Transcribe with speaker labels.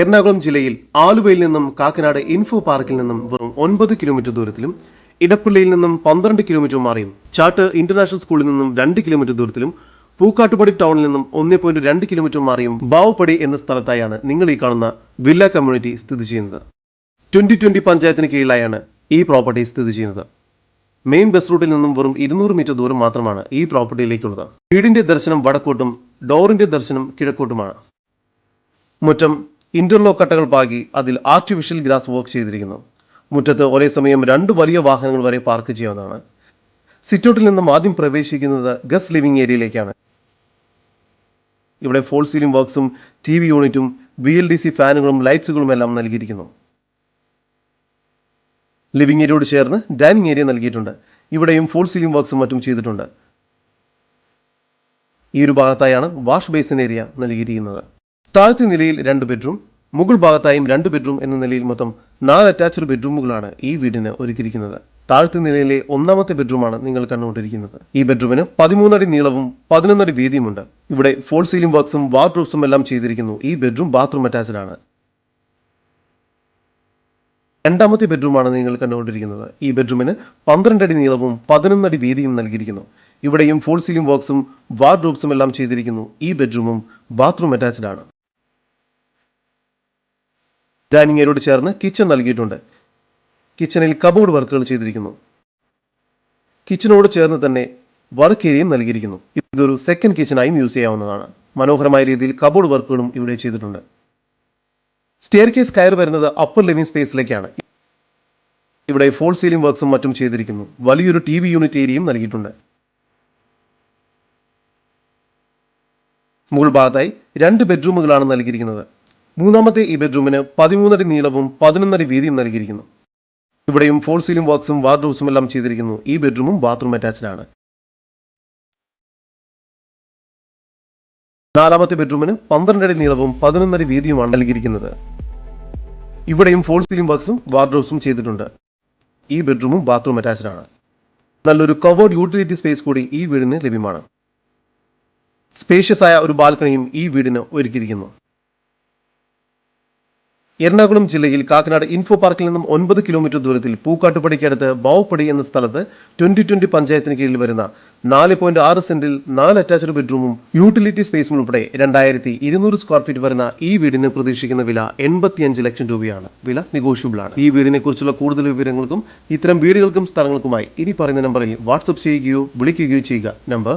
Speaker 1: എറണാകുളം ജില്ലയിൽ ആലുവയിൽ നിന്നും കാക്കനാട് ഇൻഫോ പാർക്കിൽ നിന്നും വെറും ഒൻപത് കിലോമീറ്റർ ദൂരത്തിലും ഇടപ്പള്ളിയിൽ നിന്നും പന്ത്രണ്ട് കിലോമീറ്റർ മാറിയും ചാട്ട് ഇന്റർനാഷണൽ സ്കൂളിൽ നിന്നും രണ്ട് കിലോമീറ്റർ ദൂരത്തിലും പൂക്കാട്ടുപടി ടൗണിൽ നിന്നും ഒന്നേ പോയിന്റ് രണ്ട് കിലോമീറ്റർ മാറിയും ബാവുപടി എന്ന സ്ഥലത്തായാണ് നിങ്ങൾ ഈ കാണുന്ന വില്ല കമ്മ്യൂണിറ്റി സ്ഥിതി ചെയ്യുന്നത്. ട്വന്റി ട്വന്റി പഞ്ചായത്തിന് കീഴിലായാണ് ഈ പ്രോപ്പർട്ടി സ്ഥിതി ചെയ്യുന്നത്. മെയിൻ ബസ് റൂട്ടിൽ നിന്നും വെറും ഇരുന്നൂറ് മീറ്റർ ദൂരം മാത്രമാണ് ഈ പ്രോപ്പർട്ടിയിലേക്കുള്ളത്. വീടിന്റെ ദർശനം വടക്കോട്ടും ഡോറിന്റെ ദർശനം കിഴക്കോട്ടുമാണ്. മുറ്റം ഇന്റർലോക്ക് കട്ടകൾ പാകി അതിൽ ആർട്ടിഫിഷ്യൽ ഗ്രാസ് വർക്ക് ചെയ്തിരിക്കുന്നു. മുറ്റത്ത് ഒരേ സമയം രണ്ട് വലിയ വാഹനങ്ങൾ വരെ പാർക്ക് ചെയ്യാവുന്നതാണ് സിറ്റൗട്ടിൽ നിന്നും ആദ്യം പ്രവേശിക്കുന്നത് ഗസ് ലിവിംഗ് ഏരിയയിലേക്കാണ് ഇവിടെ ഫോൾ സീലിംഗ് വർക്ക്സും ടി വി യൂണിറ്റും ബി എൽ ഡി സി ഫാനുകളും ലൈറ്റ്സുകളും എല്ലാം നൽകിയിരിക്കുന്നു. ലിവിംഗ് ഏരിയയോട് ചേർന്ന് ഡൈനിങ് ഏരിയ നൽകിയിട്ടുണ്ട്. ഇവിടെയും ഫോൾ സീലിംഗ് വർക്ക്സും മറ്റും ചെയ്തിട്ടുണ്ട്. ഈ ഒരു ഭാഗത്തായാണ് വാഷ് ബേസിൻ ഏരിയ നൽകിയിരിക്കുന്നത്. താഴത്തെ നിലയിൽ രണ്ട് ബെഡ്റൂം മുകൾ ഭാഗത്തായും രണ്ട് ബെഡ്റൂം എന്ന നിലയിൽ മൊത്തം നാല് അറ്റാച്ച്ഡ് ബെഡ്റൂമുകളാണ് ഈ വീടിന് ഒരുക്കിയിരിക്കുന്നത്. താഴത്തെ നിലയിലെ ഒന്നാമത്തെ ബെഡ്റൂമാണ് നിങ്ങൾ കണ്ടുകൊണ്ടിരിക്കുന്നത്. ഈ ബെഡ്റൂമിന് പതിമൂന്നടി നീളവും പതിനൊന്നടി വീതിയുമുണ്ട്. ഇവിടെ ഫോൾ സീലിംഗ് വർക്ക്സും വാർഡ്രോബ്സും എല്ലാം ചെയ്തിരിക്കുന്നു. ഈ ബെഡ്റൂം ബാത്റൂം അറ്റാച്ച്ഡ് ആണ്. രണ്ടാമത്തെ ബെഡ്റൂമാണ് നിങ്ങൾ കണ്ടുകൊണ്ടിരിക്കുന്നത്. ഈ ബെഡ്റൂമിന് പന്ത്രണ്ടടി നീളവും പതിനൊന്നടി വീതിയും നൽകിയിരിക്കുന്നു. ഇവിടെയും ഫോൾ സീലിംഗ് വർക്ക്സും വാർഡ്രോബ്സും എല്ലാം ചെയ്തിരിക്കുന്നു. ഈ ബെഡ്റൂമും ബാത്റൂം അറ്റാച്ച്ഡ് ആണ്. ഡൈനിങ് ഏരിയോട് ചേർന്ന് കിച്ചൺ നൽകിയിട്ടുണ്ട്. കിച്ചണിൽ കബോർഡ് വർക്കുകൾ ചെയ്തിരിക്കുന്നു. കിച്ചണോട് ചേർന്ന് തന്നെ വർക്ക് ഏരിയയും നൽകിയിരിക്കുന്നു. ഇതൊരു സെക്കൻഡ് കിച്ചണായും യൂസ് ചെയ്യാവുന്നതാണ്. മനോഹരമായ രീതിയിൽ കബോർഡ് വർക്കുകളും ഇവിടെ ചെയ്തിട്ടുണ്ട്. സ്റ്റെയർ കേസ് കയർ വരുന്നത് അപ്പർ ലിവിംഗ് സ്പേസിലേക്കാണ് ഇവിടെ ഫോൾ സീലിംഗ് വർക്ക്സും മറ്റും ചെയ്തിരിക്കുന്നു. വലിയൊരു ടി വി യൂണിറ്റ് ഏരിയയും നൽകിയിട്ടുണ്ട്. മുകൾ ഭാഗത്തായി രണ്ട് ബെഡ്റൂമുകളാണ് നൽകിയിരിക്കുന്നത്. മൂന്നാമത്തെ ഈ ബെഡ്റൂമിന് പതിമൂന്നടി നീളവും പതിനൊന്നടി വീതിയും നൽകിയിരിക്കുന്നു. ഇവിടെയും ഫോൾ സീലിംഗ് വർക്ക്സും വാർഡ്രോബ്സും എല്ലാം ചെയ്തിരിക്കുന്നു. ഈ ബെഡ്റൂമും ബാത്റൂം അറ്റാച്ച്ഡ് ആണ്. നാലാമത്തെ ബെഡ്റൂമിന് പന്ത്രണ്ടടി നീളവും പതിനൊന്നടി വീതിയുമാണ് നൽകിയിരിക്കുന്നത്. ഇവിടെയും ഫോൾ സീലിംഗ് വർക്ക്സും വാർഡ്രോബ്സും ചെയ്തിട്ടുണ്ട്. ഈ ബെഡ്റൂമും ബാത്റൂം അറ്റാച്ച്ഡ് ആണ്. നല്ലൊരു കവേർഡ് യൂട്ടിലിറ്റി സ്പേസ് കൂടി ഈ വീടിന് ലഭ്യമാണ്. സ്പേഷ്യസ് ആയ ഒരു ബാൽക്കണിയും ഈ വീടിന് ഒരുക്കിയിരിക്കുന്നു. എറണാകുളം ജില്ലയിൽ കാക്കനാട് ഇൻഫോ പാർക്കിൽ നിന്നും ഒൻപത് കിലോമീറ്റർ ദൂരത്തിൽ പൂക്കാട്ടുപടിക്കടുത്ത് ബാവുപടി എന്ന സ്ഥലത്ത് ട്വന്റി ട്വന്റി പഞ്ചായത്തിന് കീഴിൽ വരുന്ന നാല് പോയിന്റ് ആറ് സെന്റിൽ നാല് അറ്റാച്ച്ഡ് ബെഡ്റൂമും യൂട്ടിലിറ്റി സ്പേസും ഉൾപ്പെടെ രണ്ടായിരത്തി ഇരുന്നൂറ് സ്ക്വയർ ഫീറ്റ് വരുന്ന ഈ വീടിന് പ്രതീക്ഷിക്കുന്ന വില എൺപത്തിയഞ്ച് ലക്ഷം രൂപയാണ്. വില നെഗോഷ്യബിൾ ആണ്. ഈ വീടിനെ കുറിച്ചുള്ള കൂടുതൽ വിവരങ്ങൾക്കും ഇത്തരം വീടുകൾക്കും സ്ഥലങ്ങൾക്കുമായി ഇനി പറയുന്ന നമ്പറിൽ വാട്സപ്പ് ചെയ്യുകയോ വിളിക്കുകയോ ചെയ്യുക. Number